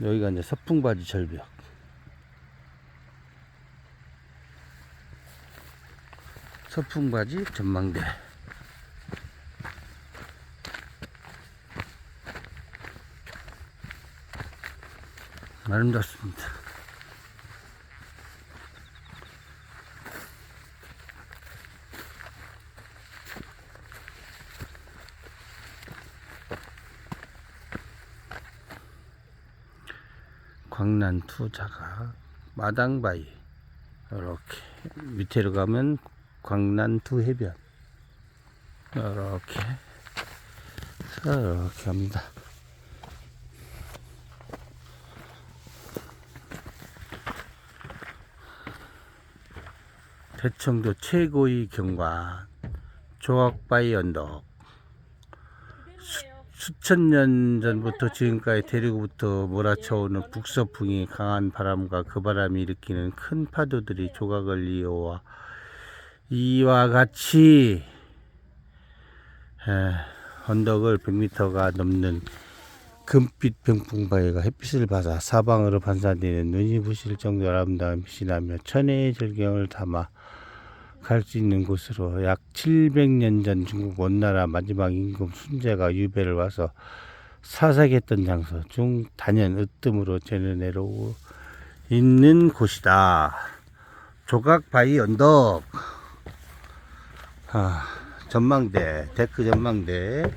여기가 이제 서풍바지 절벽. 서풍바지 전망대. 아름답습니다. 광란 투 자가 마당바위 이렇게 밑으로 가면 광란 두 해변 이렇게 이렇게 합니다. 대청도 최고의 경관 조각바위 언덕 수천 년 전부터 지금까지 대륙부터 몰아쳐오는 북서풍이 강한 바람과 그 바람이 일으키는 큰 파도들이 조각을 이어와 이와 같이 에, 언덕을 100m가 넘는 금빛 병풍바위가 햇빛을 받아 사방으로 반사되는 눈이 부실 정도로 아름다운 빛이 나며 천혜의 절경을 담아 갈 수 있는 곳으로 약 700년 전 중국 원나라 마지막 임금 순제가 유배를 와서 사색했던 장소 중 단연 으뜸으로 전해 내려오고 있는 곳이다. 조각바위 언덕 아, 전망대 데크 전망대.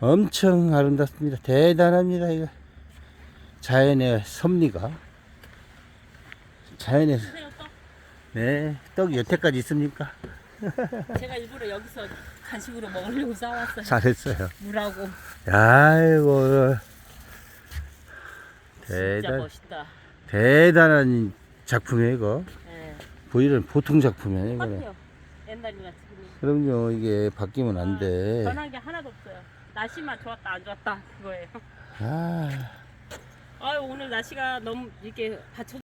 엄청 아름답습니다. 대단합니다. 이거 자연의 섭리가 자연의. 네 떡이 여태까지 있습니까? 제가 일부러 여기서 간식으로 먹으려고 싸왔어요. 잘했어요. 물하고. 아이고 진짜 대단 멋있다. 대단한 작품이에요 이거. 예. 보이는 보통 작품이 아니고 똑같아요. 옛날이나 지금이. 그럼요 이게 바뀌면 안 돼. 변한 게 하나도 없어요. 날씨만 좋았다 안 좋았다 그거예요. 아 아유 오늘 날씨가 너무 이렇게 받쳐